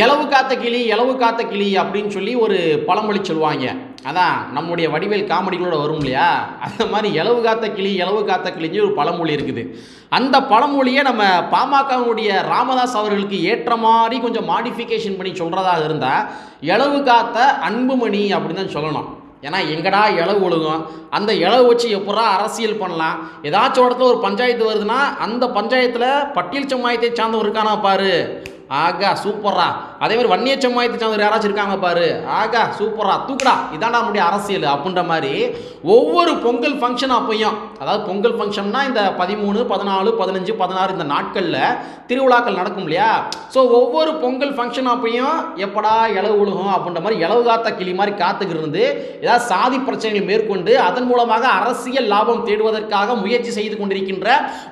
இலவு காத்த கிளி இலவு காத்த கிளி அப்படின்னு சொல்லி ஒரு பழமொழி சொல்லுவாங்க. அதான் நம்முடைய வடிவேல் காமெடிகளோட வரும் இல்லையா? அந்த மாதிரி இலவு காத்த கிளி இலவு காத்த கிளின்னு ஒரு பழமொழி இருக்குது. அந்த பழமொழியை நம்ம பாமகவுடைய ராமதாஸ் அவர்களுக்கு ஏற்ற மாதிரி கொஞ்சம் மாடிஃபிகேஷன் பண்ணி சொல்கிறதா இருந்தால் இலவு காத்த அன்புமணி அப்படின்னு தான் சொல்லணும். ஏன்னா எங்கடா இளவு ஒழுகும்? அந்த இளவு வச்சு எப்படா அரசியல் பண்ணலாம்? ஏதாச்சும் இடத்துல ஒரு பஞ்சாயத்து வருதுன்னா அந்த பஞ்சாயத்தில் பட்டியல் சமுதாயத்தை சார்ந்தவர் இருக்கானா பாரு? ஆகா சூப்பரா அதே மாதிரி வன்னிய சமுதாயத்தை சார்ந்தவர் யாராச்சும் இருக்காங்க பாரு. ஆகா சூப்பரா தூக்குடா. இதான் நம்முடைய அரசியல் அப்படின்ற மாதிரி ஒவ்வொரு பொங்கல் ஃபங்க்ஷன் அப்பையும் அதாவது பொங்கல் ஃபங்க்ஷன்னா இந்த பதிமூணு பதினாலு பதினஞ்சு பதினாறு இந்த நாட்களில் திருவிழாக்கள் நடக்கும் இல்லையா? ஸோ ஒவ்வொரு பொங்கல் ஃபங்க்ஷன் அப்பையும் எப்படா இளவு உழுகும் அப்படின்ற மாதிரி இளவு காத்த கிளி மாதிரி காத்துக்கிட்டு இருந்து ஏதாவது சாதி பிரச்சனைகளை மேற்கொண்டு அதன் மூலமாக அரசியல் லாபம் தேடுவதற்காக முயற்சி செய்து கொண்டிருக்கின்ற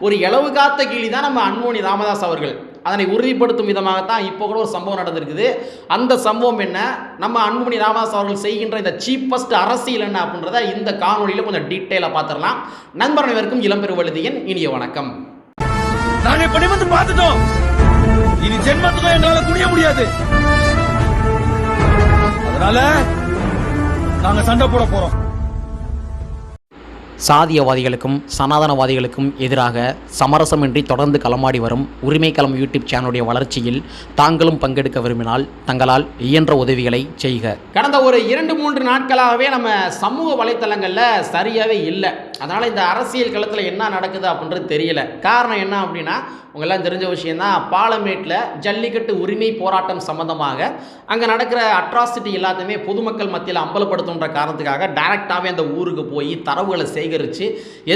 ஒரு இளவு காத்த கிளி தான் நம்ம அன்போனி ராமதாஸ் அவர்கள். அதனை உறுதிப்படுத்தும் விதமாகத்தான் இப்போ கூட ஒரு சம்பவம் நடந்திருக்குது. அந்த சம்பவம் என்ன? நம்ம அன்புமணி ராமதாஸ் அவர்கள் செய்கின்ற இந்த சீப்பஸ்ட் அரசியல் என்ன அப்படின்றத இந்த காணொலியில் கொஞ்சம் டீட்டெயிலாக பார்த்துடலாம். நண்பர் அனைவருக்கும் இளம்பெருவழுதியின் இனிய வணக்கம். நாங்க இப்ப வந்து பார்த்துட்டோம். இனி ஜென்மத்துக்கும் எங்களால துணிய முடியாது. அதனால நாங்க சண்டை போட போறோம். சாதியவாதிகளுக்கும் சனாதனவாதிகளுக்கும் எதிராக சமரசமின்றி தொடர்ந்து களமாடி வரும் உரிமை களம் யூடியூப் சேனலுடைய வளர்ச்சியில் தாங்களும் பங்கெடுக்க விரும்பினால் தங்களால் இயன்ற உதவிகளை செய்க. கடந்த ஒரு இரண்டு மூன்று நாட்களாகவே நம்ம சமூக வலைத்தளங்களில் சரியாகவே இல்லை. அதனால் இந்த அரசியல் களத்தில் என்ன நடக்குது அப்படின்றது தெரியல. காரணம் என்ன அப்படின்னா உங்களாம் தெரிஞ்ச விஷயந்தான் பாலமேட்டில் ஜல்லிக்கட்டு உரிமை போராட்டம் சம்பந்தமாக அங்கே நடக்கிற அட்ராசிட்டி எல்லாத்தையுமே பொதுமக்கள் மத்தியில் அம்பலப்படுத்துன்ற காரணத்துக்காக டைரெக்டாகவே அந்த ஊருக்கு போய் தரவுகளை சேகரித்து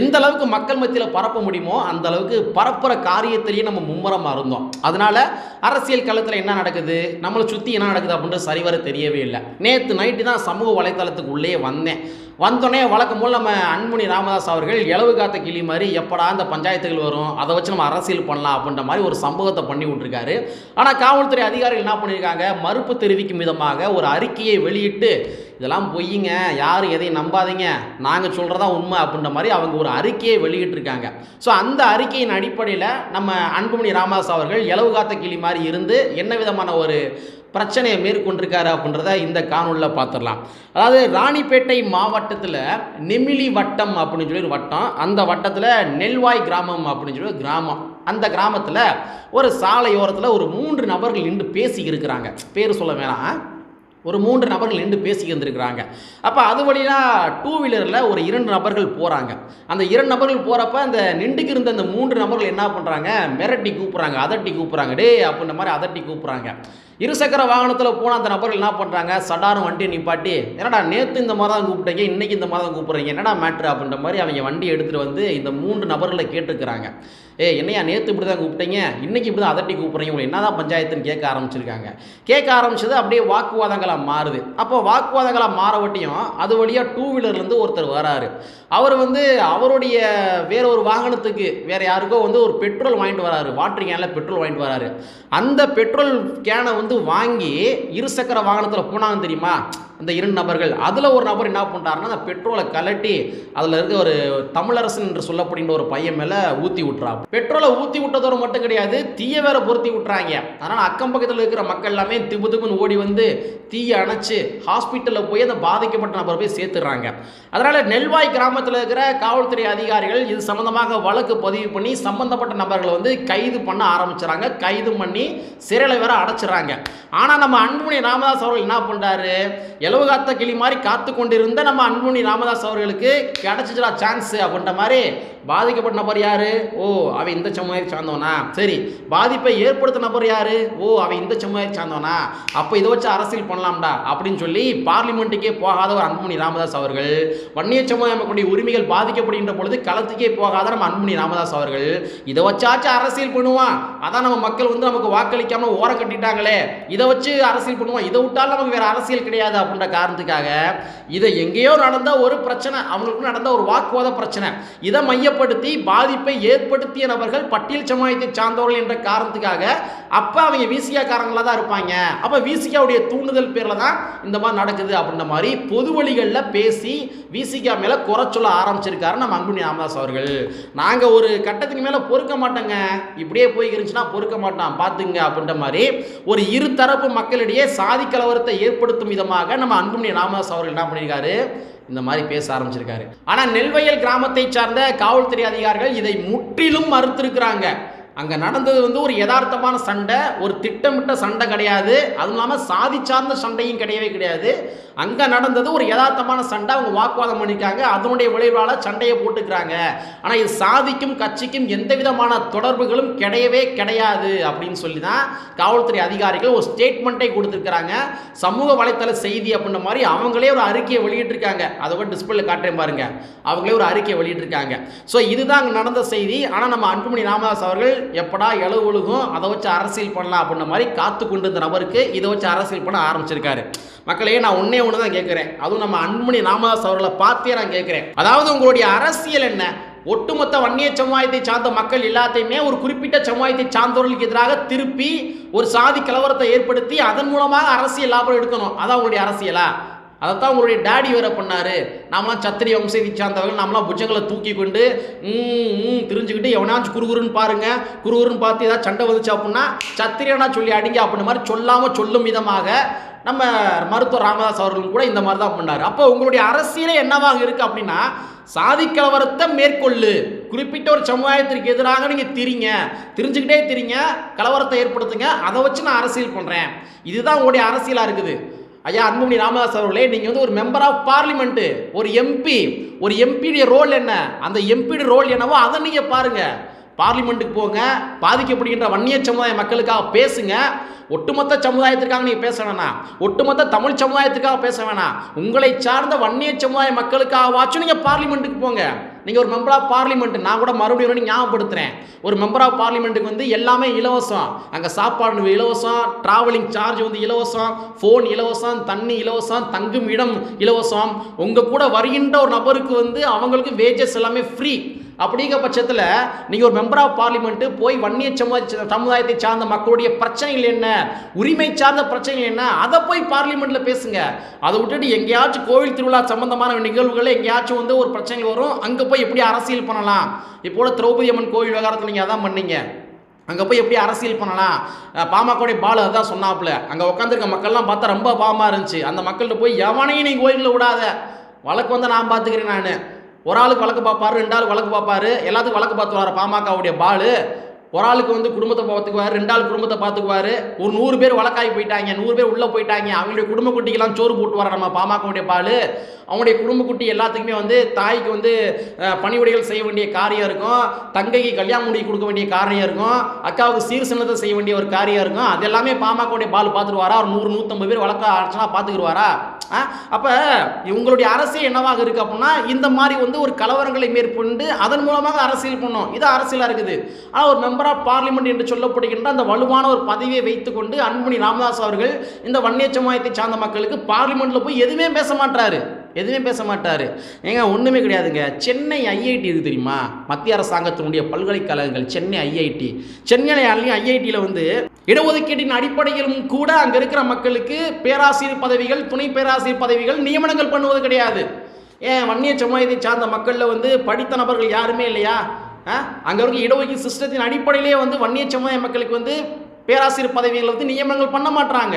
எந்த அளவுக்கு மக்கள் மத்தியில் பரப்ப முடியுமோ அந்த அளவுக்கு பரப்புகிற காரியத்திலேயே நம்ம மும்முரமாக இருந்தோம். அதனால் அரசியல் களத்தில் என்ன நடக்குது? நம்மளை சுற்றி என்ன நடக்குது அப்படின்றது சரிவர தெரியவே இல்லை. நேற்று நைட்டு தான் சமூக வலைத்தளத்துக்கு உள்ளே வந்தேன். வந்தோடனே வழக்கம் போல் நம்ம அன்புமணி ராமதாஸ் அவர்கள் இலவு காத்த கிளி மாதிரி எப்படா அந்த பஞ்சாயத்துகள் வரும்? அதை வச்சு நம்ம அரசியல் பண்ணலாம். அப்படின்ற மாதிரி ஒரு சம்பவத்தை பண்ணி விட்டுருக்காரு. ஆனால் காவல்துறை அதிகாரிகள் என்ன பண்ணியிருக்காங்க மறுப்பு தெரிவிக்கும் விதமாக ஒரு அறிக்கையை வெளியிட்டு இதெல்லாம் பொய்யுங்க யாரும் எதையும் நம்பாதீங்க. நாங்கள் சொல்கிறதா உண்மை அப்படின்ற மாதிரி அவங்க ஒரு அறிக்கையை வெளியிட்டிருக்காங்க. ஸோ அந்த அறிக்கையின் அடிப்படையில் நம்ம அன்புமணி ராமதாஸ் அவர்கள் இலவு காத்த கிளி மாதிரி இருந்து என்ன விதமான ஒரு பிரச்சனையை மேற்கொண்டிருக்காரு அப்படின்றத இந்த காணொலியில் பார்த்துடலாம். அதாவது ராணிப்பேட்டை மாவட்டத்தில் நெமிலி வட்டம் அப்படின்னு சொல்லி ஒரு வட்டம். அந்த வட்டத்தில் நெல்வாய் கிராமம் அப்படின்னு சொல்லி ஒரு கிராமம். அந்த கிராமத்தில் ஒரு சாலையோரத்தில் ஒரு மூன்று நபர்கள் நின்று பேசி இருக்கிறாங்க. பேர் சொல்ல வேணாம் ஒரு மூன்று நபர்கள் நின்று பேசி இருந்திருக்கிறாங்க. அப்போ அது வழியாக டூ வீலரில் ஒரு இரண்டு நபர்கள் போகிறாங்க அந்த இரண்டு நபர்கள் போகிறப்ப அந்த நின்றுக்கு இருந்த அந்த மூன்று நபர்கள் என்ன பண்ணுறாங்க மிரட்டி கூப்பிட்றாங்க அதட்டி கூப்பிட்றாங்க டே அப்படின்ற மாதிரி அதட்டி கூப்பிட்றாங்க இருசக்கர வாகனத்தில் போன அந்த நபர்கள் என்ன பண்ணுறாங்க சடாரும் வண்டியை நிப்பாட்டி என்னடா நேற்று இந்த மாதிரி தான் கூப்பிட்டீங்க இன்றைக்கி இந்த மாதிரி தான் கூப்பிட்றீங்க என்னடா மேட்ரு அப்படின்ற மாதிரி அவங்க வண்டி எடுத்துகிட்டு வந்து இந்த மூன்று நபர்களை கேட்டுக்கிறாங்க ஏ என்னையா நேற்று இப்படி தான் கூப்பிட்டீங்க? இன்றைக்கி இப்படி தான் அதட்டி கூப்பிட்றீங்க? உங்களை என்ன தான் பஞ்சாயத்துன்னு கேட்க ஆரம்பிச்சிருக்காங்க. கேட்க ஆரம்பிச்சது அப்படியே வாக்குவாதங்களாக மாறுது. அப்போ வாக்குவாதங்களாக மாறவட்டியும் அது வழியாக டூ வீலர்லேருந்து ஒருத்தர் வராரு. அவர் வந்து அவருடைய வேற ஒரு வாகனத்துக்கு வேறு யாருக்கோ வந்து ஒரு பெட்ரோல் வாங்கிட்டு வராரு. வாட்டர் கேனில் பெட்ரோல் வாங்கிட்டு வராரு. அந்த பெட்ரோல் கேனை வந்து வந்து வாங்கி இருசக்கர வாகனத்தில் போனாங்க தெரியுமா? அந்த இரண்டு நபர்கள். அதில் ஒரு நபர் என்ன பண்ணுறாருன்னா அந்த பெட்ரோலை கலட்டி அதில் இருக்க ஒரு தமிழரசன் என்று சொல்லப்படுகின்ற ஒரு பையன் மேலே ஊற்றி விட்றா பெட்ரோலை ஊற்றி விட்டதோடு மட்டும் கிடையாது தீய வேற பொருத்தி விட்றாங்க அதனால் அக்கம் பக்கத்தில் இருக்கிற மக்கள் எல்லாமே திபு திபுன்னு ஓடி வந்து தீயை அணைச்சு ஹாஸ்பிட்டலில் போய் அந்த பாதிக்கப்பட்ட நபர் போய் சேர்த்துடுறாங்க அதனால் நெல்வாய் கிராமத்தில் இருக்கிற காவல்துறை அதிகாரிகள் இது சம்மந்தமாக வழக்கு பதிவு பண்ணி சம்மந்தப்பட்ட நபர்களை வந்து கைது பண்ண ஆரம்பிச்சுறாங்க. கைது பண்ணி சிறையில் வேற அடைச்சிடுறாங்க. ஆனால் நம்ம அன்புமணி ராமதாஸ் அவர்கள் என்ன பண்ணுறாரு எலவு காத்த கிளி மாதிரி காத்து கொண்டிருந்த நம்ம அன்புமணி ராமதாஸ் அவர்களுக்கு கிடைச்சிச்சா சான்ஸ் அப்படின்ற மாதிரி பாதிக்கப்பட்ட நபர் யாரு? ஓ அவன் இந்த சமுதாயத்தை சார்ந்தவனா? சரி பாதிப்பை ஏற்படுத்த நபர் யாரு? ஓ அவன் இந்த சமுதாயத்தை சார்ந்தவனா? அப்போ இதை வச்சு அரசியல் பண்ணலாம்டா அப்படின்னு சொல்லி பார்லிமெண்ட்டுக்கே போகாத ஒரு அன்புமணி ராமதாஸ் அவர்கள் வன்னிய சமுதாய மக்களுடைய உரிமைகள் பாதிக்கப்படுகின்ற பொழுது களத்துக்கே போகாத நம்ம அன்புமணி ராமதாஸ் அவர்கள் இதை வச்சாச்சும் அரசியல் பண்ணுவான். அதான் நம்ம மக்கள் வந்து நமக்கு வாக்களிக்காம ஓரம் கட்டிட்டாங்களே. இதை வச்சு அரசியல் பண்ணுவோம் இதை விட்டாலும் நமக்கு வேற அரசியல் கிடையாது அப்படின்ற காரணத்துக்காக இதை எங்கேயோ நடந்த ஒரு பிரச்சனை அவங்களுக்கு நடந்த ஒரு வாக்குவாத பிரச்சனை. இதை மையப்படுத்தி பாதிப்பை ஏற்படுத்திய நபர்கள் பட்டியல் சமுதாயத்தை சார்ந்தவர்கள் என்ற காரணத்துக்காக அப்போ அவங்க விசிகாக்காரங்களாக தான் இருப்பாங்க. அப்போ விசிகாவுடைய தூண்டுதல் பேரில் தான் இந்த மாதிரி நடக்குது அப்படின்ற மாதிரி பொது வழிகளில் பேசி விசிகா மேலே குறை சொல்ல ஆரம்பிச்சிருக்காரு நம்ம அன்புமணி ராமதாஸ் அவர்கள். நாங்கள் ஒரு கட்டத்துக்கு மேலே பொறுக்க மாட்டோங்க. இப்படியே போய் இருந்துச்சுன்னா பொறுக்க மாட்டோம். பார்த்துங்க அப்படின்ற மாதிரி ஒரு இருதரப்பு மக்களிடையே சாதி கலவரத்தை ஏற்படுத்தும் விதமாக நம்ம அன்புமணி ராமதாஸ் அவர்கள் என்ன பண்ணியிருக்காரு? இந்த மாதிரி பேச ஆரம்பிச்சிருக்காரு. ஆனால் நெல்வயல் கிராமத்தை சார்ந்த காவல்துறை அதிகாரிகள் இதை முற்றிலும் மறுத்திருக்கிறாங்க. அங்கே நடந்தது வந்து ஒரு யதார்த்தமான சண்டை ஒரு திட்டமிட்ட சண்டை கிடையாது. அதுவும் இல்லாமல் சாதி சார்ந்த சண்டையும் கிடையவே கிடையாது. அங்கே நடந்தது ஒரு யதார்த்தமான சண்டை அவங்க வாக்குவாதம் பண்ணியிருக்காங்க அதனுடைய விளைவால் சண்டையை போட்டுக்கிறாங்க. ஆனால் இது சாதிக்கும் கட்சிக்கும் எந்த விதமான தொடர்புகளும் கிடையவே கிடையாது அப்படின்னு சொல்லி தான் காவல்துறை அதிகாரிகள் ஒரு ஸ்டேட்மெண்ட்டை கொடுத்துருக்குறாங்க. சமூக வலைத்தள செய்தி அப்படின்ற மாதிரி அவங்களே ஒரு அறிக்கையை வெளியிட்டிருக்காங்க. அதை கூட டிஸ்பிளில் காட்டுறேன் பாருங்கள் அவங்களே ஒரு அறிக்கையை வெளியிட்டிருக்காங்க. ஸோ இதுதான் அங்கே நடந்த செய்தி. ஆனால் நம்ம அன்புமணி ராமதாஸ் அவர்கள் எப்படா இளவு ஒழுகும் அதை வச்சு அரசியல் பண்ணலாம் அப்படின்ற மாதிரி காத்து கொண்டு இருந்த நபருக்கு இதை வச்சு அரசியல் பண்ண ஆரம்பிச்சிருக்காரு. மக்களே நான் ஒன்னே ஒன்று தான் கேட்குறேன் அதுவும் நம்ம அன்புமணி ராமதாஸ் அவர்களை பார்த்தே நான் கேட்குறேன் அதாவது உங்களுடைய அரசியல் என்ன? ஒட்டுமொத்த வன்னிய சமுதாயத்தை சார்ந்த மக்கள் எல்லாத்தையுமே ஒரு குறிப்பிட்ட சமுதாயத்தை சார்ந்தவர்களுக்கு எதிராக திருப்பி ஒரு சாதி கலவரத்தை ஏற்படுத்தி அதன் மூலமாக அரசியல் லாபம் எடுக்கணும். அதான் உங்களுடைய அரசியலா? அதைத்தான் உங்களுடைய டாடி வேற பண்ணாரு. நாமலாம் சத்திரிய வம்சத்தை சார்ந்தவர்கள் நாமலாம் புஜங்களை தூக்கி கொண்டு ம், ம், திரிஞ்சுக்கிட்டு எவனாச்சும் குறுகுறுன்னு பாருங்க குறுகுறுன்னு பார்த்து ஏதாவது சண்டை வந்துச்சு அப்படின்னா சத்திரியனா சொல்லி அடிங்க அப்படின்ற மாதிரி சொல்லாமல் சொல்லும் விதமாக நம்ம மருத்துவர் ராமதாஸ் அவர்களும் கூட இந்த மாதிரி தான் பண்ணார். அப்போ உங்களுடைய அரசியலே என்னவாக இருக்கு அப்படின்னா சாதி கலவரத்தை மேற்கொள்ளு. குறிப்பிட்ட ஒரு சமுதாயத்திற்கு எதிராக நீங்கள் திரிங்க. தெரிஞ்சுக்கிட்டே திரிங்க கலவரத்தை ஏற்படுத்துங்க. அதை வச்சு நான் அரசியல் பண்ணுறேன் இதுதான் உங்களுடைய அரசியலாக இருக்குது. ஐயா அன்புமணி ராமதாஸ் அவர்களே நீங்கள் வந்து ஒரு மெம்பர் ஆஃப் பார்லிமெண்ட்டு ஒரு எம்பி ஒரு எம்பியுடைய ரோல் என்ன? அந்த எம்பியுடைய ரோல் என்னவோ அதை நீங்கள் பாருங்கள் பார்லிமெண்ட்டுக்கு போங்க பாதிக்கப்படுகின்ற வன்னிய சமுதாய மக்களுக்காக பேசுங்க. ஒட்டுமொத்த சமுதாயத்திற்காக நீங்கள் பேச வேணாம். ஒட்டுமொத்த தமிழ் சமுதாயத்துக்காக பேச வேணாம். உங்களை சார்ந்த வன்னிய சமுதாய மக்களுக்காகவாச்சும் நீங்கள் பார்லிமெண்ட்டுக்கு போங்க. நீங்கள் ஒரு மெம்பர் ஆஃப் பார்லிமெண்ட் நான் கூட மறுபடியும் ஞாபகப்படுத்துகிறேன் ஒரு மெம்பர் ஆஃப் பார்லிமெண்ட்டுக்கு வந்து எல்லாமே இலவசம். அங்கே சாப்பாடு இலவசம் ட்ராவலிங் சார்ஜ் வந்து இலவசம் ஃபோன் இலவசம் தண்ணி இலவசம் தங்கும் இடம் இலவசம். உங்கள் கூட வருகின்ற ஒரு நபருக்கு வந்து அவங்களுக்கு வேஜஸ் எல்லாமே ஃப்ரீ அப்படிங்கிற பட்சத்தில் நீங்கள் ஒரு மெம்பர் ஆஃப் பார்லிமெண்ட்டு போய் வன்னிய சமுதாய சமுதாயத்தை சார்ந்த மக்களுடைய பிரச்சனைகள் என்ன உரிமை சார்ந்த பிரச்சனைகள் என்ன அதை போய் பார்லிமெண்ட்டில் பேசுங்க. அதை விட்டுட்டு எங்கேயாச்சும் கோவில் திருவிழா சம்பந்தமான நிகழ்வுகள் எங்கேயாச்சும் வந்து ஒரு பிரச்சனைகள் வரும் அங்கே போய் எப்படி அரசியல் பண்ணலாம்? இப்போ திரௌபதி அம்மன் கோவில் விவகாரத்தில் நீங்கள் அதான் பண்ணீங்க. அங்கே போய் எப்படி அரசியல் பண்ணலாம்? அஹ் பாமகவுடைய பாலு அதான் சொன்னாப்புல. அங்கே உட்காந்துருக்க மக்கள்லாம் பார்த்தா ரொம்ப பாமா இருந்துச்சு. அந்த மக்கள்கிட்ட போய் எவனையும் நீ கோயிலில் விடாத. வழக்கு வந்து நான் பார்த்துக்கிறேன் நான். ஒரு ஆளுக்கு வழக்கு பார்ப்பாரு ரெண்டு ஆளுக்கு வழக்கு பார்ப்பாரு எல்லாத்துக்கும் வழக்கு பார்த்து வர பாமகவுடைய பாலு. ஒரு ஆளுக்கு வந்து குடும்பத்தை பார்த்துக்குவார் ரெண்டு ஆள் குடும்பத்தை பார்த்துக்குவாரு. ஒரு நூறு பேர் வழக்காகி போயிட்டாங்க நூறு பேர் உள்ளே போயிட்டாங்க. அவங்களுடைய குடும்ப குட்டிக்கெல்லாம் சோறு போட்டு வர நம்ம பாமகவுடைய பால். அவங்களுடைய குடும்ப குட்டி எல்லாத்துக்குமே வந்து தாய்க்கு வந்து அஹ், பணிவிடைகள் செய்ய வேண்டிய காரியம் இருக்கும். தங்கைக்கு கல்யாணம் முடி கொடுக்க வேண்டிய காரியம் இருக்கும். அக்காவுக்கு சீர் சின்னத்தை செய்ய வேண்டிய ஒரு காரியம் இருக்கும். அது எல்லாமே பாமகவுடைய பால் பார்த்துருவாரா? ஒரு நூறு நூற்றம்பது பேர் வழக்க ஆச்சுன்னா பார்த்துக்குருவாரா? அப்போ உங்களுடைய அரசியல் என்னவாக இருக்கு அப்படின்னா இந்த மாதிரி வந்து ஒரு கலவரங்களை மேற்கொண்டு அதன் மூலமாக அரசியல் பண்ணும். இது அரசியலாக இருக்குது. ஆனால் ஒரு மெம்பர் ஆஃப் பார்லிமெண்ட் என்று சொல்லப்படுகின்ற அந்த வலுவான ஒரு பதவியை வைத்துக்கொண்டு அன்புமணி ராமதாஸ் அவர்கள் இந்த வன்னிய சமுதாயத்தை சார்ந்த மக்களுக்கு பார்லிமெண்ட்டில் போய் எதுவுமே பேச மாட்டாரு. எதுவுமே பேச மாட்டார். ஏங்க ஒன்றுமே கிடையாதுங்க. சென்னை ஐஐடி இருக்குது தெரியுமா? மத்திய அரசாங்கத்தினுடைய பல்கலைக்கழகங்கள் சென்னை ஐஐடி சென்னை ஐஐடியில் வந்து இடஒதுக்கீட்டின் அடிப்படையிலும் கூட அங்கே இருக்கிற மக்களுக்கு பேராசிரியர் பதவிகள் துணை பேராசிரியர் பதவிகள் நியமனங்கள் பண்ணுவது கிடையாது. ஏன் வன்னிய சமுதாயத்தை சார்ந்த மக்களில் வந்து படித்த நபர்கள் யாருமே இல்லையா? அங்கே இருக்க இடஒதுக்கீடு சிஸ்டத்தின் அடிப்படையிலே வந்து வன்னிய சமுதாய மக்களுக்கு வந்து பேராசிரியர் பதவிகளை வந்து நியமனங்கள் பண்ண மாட்டாங்க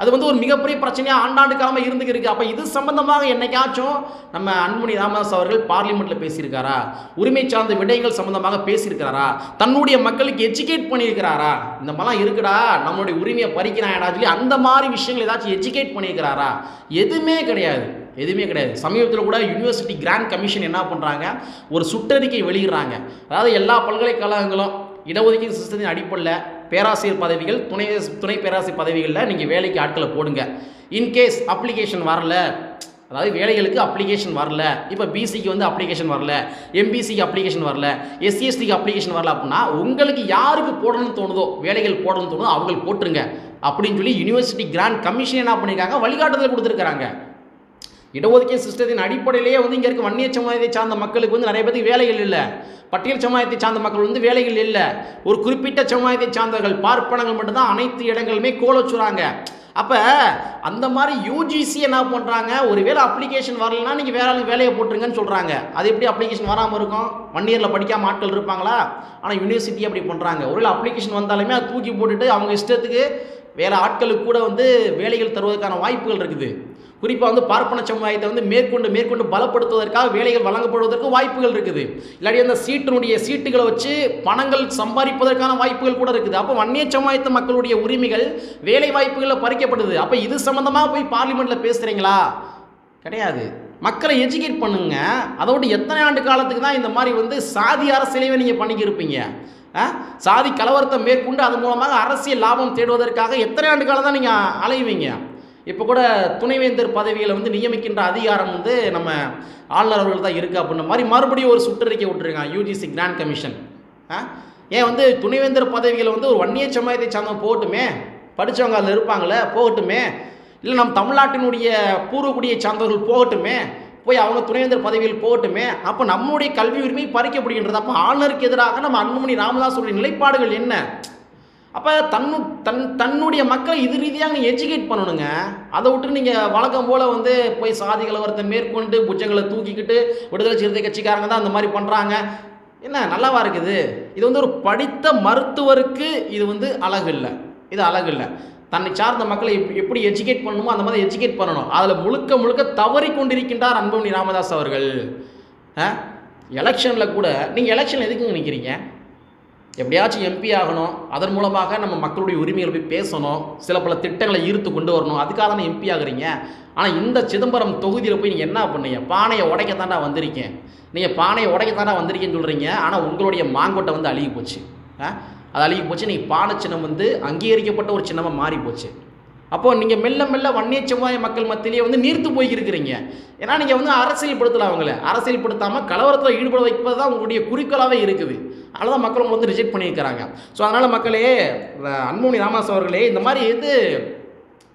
அது வந்து ஒரு மிகப்பெரிய பிரச்சனையாக ஆண்டாண்டு காலமாக இருந்துக்கு இருக்குது அப்போ இது சம்பந்தமாக என்னைக்காச்சும் நம்ம அன்புமணி ராமதாஸ் அவர்கள் பார்லிமெண்ட்டில் பேசியிருக்காரா? உரிமை சார்ந்த விடயங்கள் சம்பந்தமாக பேசியிருக்கிறாரா தன்னுடைய மக்களுக்கு எஜுகேட் பண்ணியிருக்கிறாரா? இந்த மாதிரிலாம் இருக்குடா. நம்மளுடைய உரிமையை பறிக்கிறாங்கடா சொல்லி அந்த மாதிரி விஷயங்கள் ஏதாச்சும் எஜுகேட் பண்ணியிருக்கிறாரா? எதுவுமே கிடையாது. எதுவுமே கிடையாது. சமீபத்தில் கூட யூனிவர்சிட்டி கிராண்ட் கமிஷன் என்ன பண்ணுறாங்க ஒரு சுற்றறிக்கை வெளியிடுறாங்க. அதாவது எல்லா பல்கலைக்கழகங்களும் இடஒதுக்கீடு சிஸ்டத்தின் அடிப்படையில் பேராசிரியர் பதவிகள் துணை துணை பேராசிரியர் பதவிகளில் நீங்கள் வேலைக்கு ஆட்களை போடுங்க. இன்கேஸ் அப்ளிகேஷன் வரல அதாவது வேலைகளுக்கு அப்ளிகேஷன் வரல இப்போ பிசிக்கு வந்து அப்ளிகேஷன் வரல எம்பிசிக்கு அப்ளிகேஷன் வரல எஸ்சிஎஸ்டிக்கு அப்ளிகேஷன் வரல அப்படின்னா உங்களுக்கு யாருக்கு போடணும்னு தோணுதோ வேலைகள் போடணும்னு தோணுதோ அவங்களுக்கு போட்டுருங்க. அப்படின்னு சொல்லி யூனிவர்சிட்டி கிராண்ட் கமிஷன் என்ன பண்ணியிருக்காங்க வழிகாட்டுதல் கொடுத்துருக்காங்க இடஒதுக்கீடு சிஸ்டத்தின் அடிப்படையிலேயே வந்து இங்கே இருக்க வன்னிய சமுதாயத்தை சார்ந்த மக்களுக்கு வந்து நிறைய பேருக்கு வேலைகள் இல்லை. பட்டியல் சமுதாயத்தை சார்ந்த மக்கள் வந்து வேலைகள் இல்லை. ஒரு குறிப்பிட்ட சமுதாயத்தை சார்ந்தவர்கள் பார்ப்பனங்கள் மட்டும்தான் அனைத்து இடங்களுமே கோலச்சுறாங்க. அப்போ அந்த மாதிரி யூஜிசி என்ன பண்ணுறாங்க ஒருவேளை அப்ளிகேஷன் வரலன்னா நீங்கள் வேற ஆளுக்கு வேலையை போட்டுருங்கன்னு சொல்கிறாங்க அது எப்படி அப்ளிகேஷன் வராமல் இருக்கும்? ஒன் இயரில் படிக்காம ஆட்கள் இருப்பாங்களா? ஆனால் யூனிவர்சிட்டி அப்படி பண்ணுறாங்க ஒருவேளை அப்ளிகேஷன் வந்தாலுமே அதை தூக்கி போட்டுட்டு அவங்க இஷ்டத்துக்கு வேறு ஆட்களுக்கு கூட வந்து வேலைகள் தருவதற்கான வாய்ப்புகள் இருக்குது. குறிப்பாக வந்து பார்ப்பன சமுதாயத்தை வந்து மேற்கொண்டு மேற்கொண்டு பலப்படுத்துவதற்காக வேலைகள் வழங்கப்படுவதற்கு வாய்ப்புகள் இருக்குது. இல்லாட்டி அந்த சீட்டினுடைய சீட்டுகளை வச்சு பணங்கள் சம்பாதிப்பதற்கான வாய்ப்புகள் கூட இருக்குது. அப்போ வன்னிய சமுதாயத்து மக்களுடைய உரிமைகள் வேலை வாய்ப்புகளில் பறிக்கப்படுது. அப்போ இது சம்மந்தமாக போய் பார்லிமெண்ட்டில் பேசுகிறீங்களா கிடையாது. மக்களை எஜுகேட் பண்ணுங்க. அதோடு எத்தனை ஆண்டு காலத்துக்கு தான் இந்த மாதிரி வந்து சாதி அரசியலையே நீங்கள் பண்ணிக்கிருப்பீங்க ஆ? சாதி கலவரத்தை மேற்கொண்டு அது மூலமாக அரசியல் லாபம் தேடுவதற்காக எத்தனை ஆண்டு காலம் தான் நீங்கள் அலைவீங்க? இப்போ கூட துணைவேந்தர் பதவிகளை வந்து நியமிக்கின்ற அதிகாரம் வந்து நம்ம ஆளுநர் அவர்கள் தான் இருக்குது அப்படின்ற மாதிரி மறுபடியும் ஒரு சுற்றறிக்கை விட்டுருக்காங்க யூஜிசி கிராண்ட் கமிஷன் ஆ? ஏன் வந்து துணைவேந்தர் பதவிகளை வந்து ஒரு வன்னிய சமுதாயத்தை சார்ந்தவங்க போகட்டுமே? படித்தவங்க அதில் இருப்பாங்களே போகட்டுமே? இல்லை நம்ம தமிழ்நாட்டினுடைய பூர்வக்குடியை சார்ந்தவர்கள் போகட்டுமே? போய் அவங்க துணைவேந்தர் பதவியில் போகட்டுமே? அப்போ நம்முடைய கல்வி உரிமை பறிக்கப்படுகின்றது. அப்போ ஆளுநருக்கு எதிராக நம்ம அன்புமணி ராமதாஸுடைய நிலைப்பாடுகள் என்ன? அப்போ தன்னு தன் தன்னுடைய மக்களை இது ரீதியாக நீங்கள் எஜுகேட் பண்ணணுங்க. அதை விட்டு நீங்கள் வழக்கம் போல் வந்து போய் சாதி கலவரத்தை மேற்கொண்டு புஜங்களை தூக்கிக்கிட்டு விடுதலை சிறுத்தை கட்சிக்காரங்க தான் அந்த மாதிரி பண்ணுறாங்க என்ன நல்லாவா இருக்குது? இது வந்து ஒரு படித்த மருத்துவருக்கு இது வந்து அழகு இல்லை. இது அழகு இல்லை. தன்னை சார்ந்த மக்களை எப்- எப்படி எஜுகேட் பண்ணணுமோ அந்த மாதிரி எஜுகேட் பண்ணணும். அதில் முழுக்க முழுக்க தவறி கொண்டிருக்கின்றார் அன்புமணி ராமதாஸ் அவர்கள். எலெக்ஷனில் கூட நீங்கள் எலெக்ஷன் எதுக்குங்க நிற்கிறீங்க எப்படியாச்சும் எம்பி ஆகணும். அதன் மூலமாக நம்ம மக்களுடைய உரிமைகளை போய் பேசணும். சில பல திட்டங்களை ஈர்த்து கொண்டு வரணும். அதுக்காக தானே எம்பி ஆகுறீங்க. ஆனால் இந்த சிதம்பரம் தொகுதியில் போய் நீங்கள் என்ன பண்ணீங்க? பானையை உடைக்கத்தாண்டா வந்திருக்கேன் நீங்கள் பானையை உடைக்கத்தாண்டா வந்திருக்கேன்னு சொல்கிறீங்க ஆனால் உங்களுடைய மாங்கொட்டை வந்து அழுகி போச்சு. ஆ? அது அழுகி போச்சு. நீங்கள் பானை சின்னம் வந்து அங்கீகரிக்கப்பட்ட ஒரு சின்னமாக மாறி போச்சு. அப்போது நீங்கள் மெல்ல மெல்ல வன்னிய சமுதாய மக்கள் மத்தியிலேயே வந்து நீர்த்து போய்க்கிருக்கிறீங்க. ஏன்னா நீங்கள் வந்து அரசியல்படுத்தலாம் அவங்கள. அரசியல்படுத்தாமல் கலவரத்தில் ஈடுபட வைப்பது தான் உங்களுடைய குறிக்கோளாகவே இருக்குது. அதனால தான் மக்கள் உங்களை வந்து ரிஜெக்ட் பண்ணியிருக்கிறாங்க. ஸோ அதனால் மக்களே அன்புமணி ராமதாஸ் அவர்களே இந்த மாதிரி இது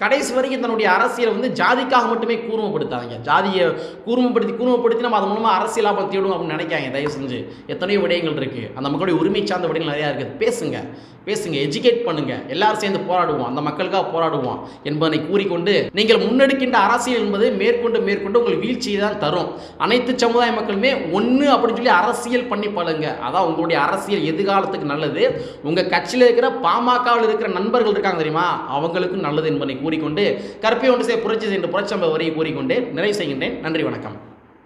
கடைசி வரைக்கும் தன்னுடைய அரசியலை வந்து ஜாதிக்காக மட்டுமே கூர்மப்படுத்தாதீங்க. ஜாதியை கூர்மப்படுத்தி கூர்மப்படுத்தி நம்ம அது மூலமாக அரசியல் லாபம் தேடும் அப்படின்னு நினைக்காங்க தயவு செஞ்சு எத்தனையோ விடயங்கள் இருக்குது அந்த மக்களுடைய உரிமை சார்ந்த விடயங்கள் நிறையா இருக்குது பேசுங்க. பேசுங்க. எஜுகேட் பண்ணுங்க. எல்லாரும் சேர்ந்து போராடுவோம். அந்த மக்களுக்காக போராடுவோம் என்பதனை கூறிக்கொண்டு நீங்கள் முன்னெடுக்கின்ற அரசியல் என்பது மேற்கொண்டு மேற்கொண்டு உங்கள் வீழ்ச்சியை தான் தரும். அனைத்து சமுதாய மக்களுமே ஒன்று அப்படின்னு சொல்லி அரசியல் பண்ணி பழங்க அதான் உங்களுடைய அரசியல் எதிர்காலத்துக்கு நல்லது. உங்கள் கட்சியில் இருக்கிற பாமகவில் இருக்கிற நண்பர்கள் இருக்காங்க தெரியுமா? அவங்களுக்கும் நல்லது என்பதை கூறிக்கொண்டு கற்பை ஒன்று செய்ய புரட்சி சென்று புரட்சம்ப வரி கூறிக்கொண்டு நிறைவு செய்கின்றேன். நன்றி வணக்கம்.